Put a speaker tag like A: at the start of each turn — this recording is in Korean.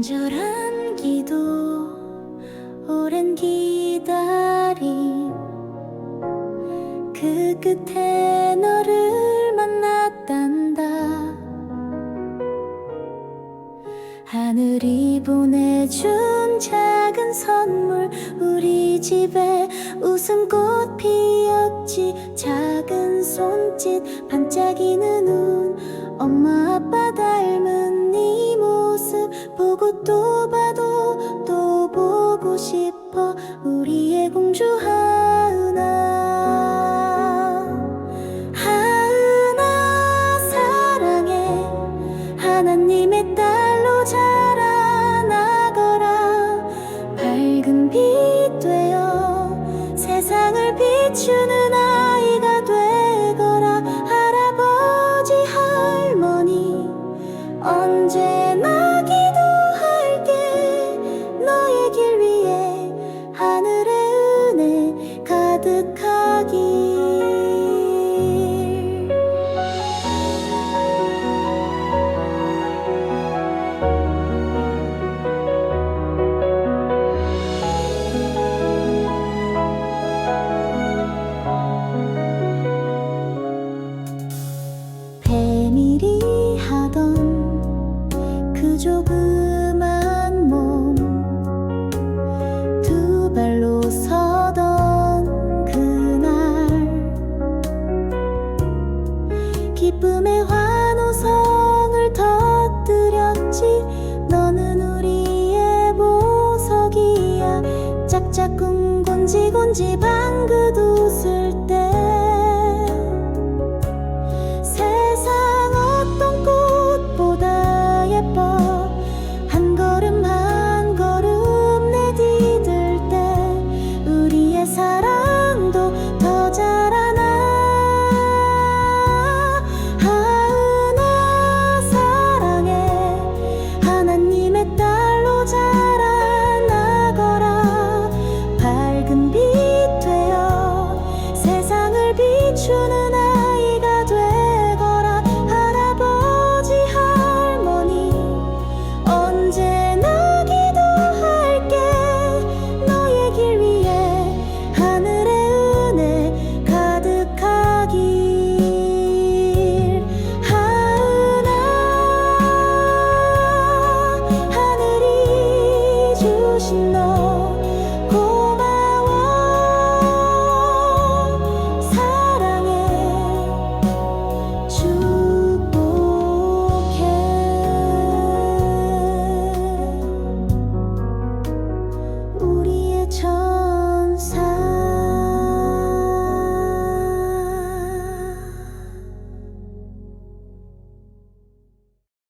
A: 간절한 기도 오랜 기다림. 그 끝에 너를 만났단다. 하늘이 보내준 작은 선물 우리 집에 웃음꽃 피었지. 작은 손짓 반짝이는 눈 엄마 아빠 닮은 주 하은아 하은아 사랑해. 하나님의 딸로 자라나거라. 밝은 빛 되어 세상을 비추는 조그만 몸. 두 발로 서던 그날. 기쁨의 환호성을 터뜨렸지. 너는 우리의 보석이야. 짝짝꿍 곤지곤지 방긋 웃을 세상을 비추는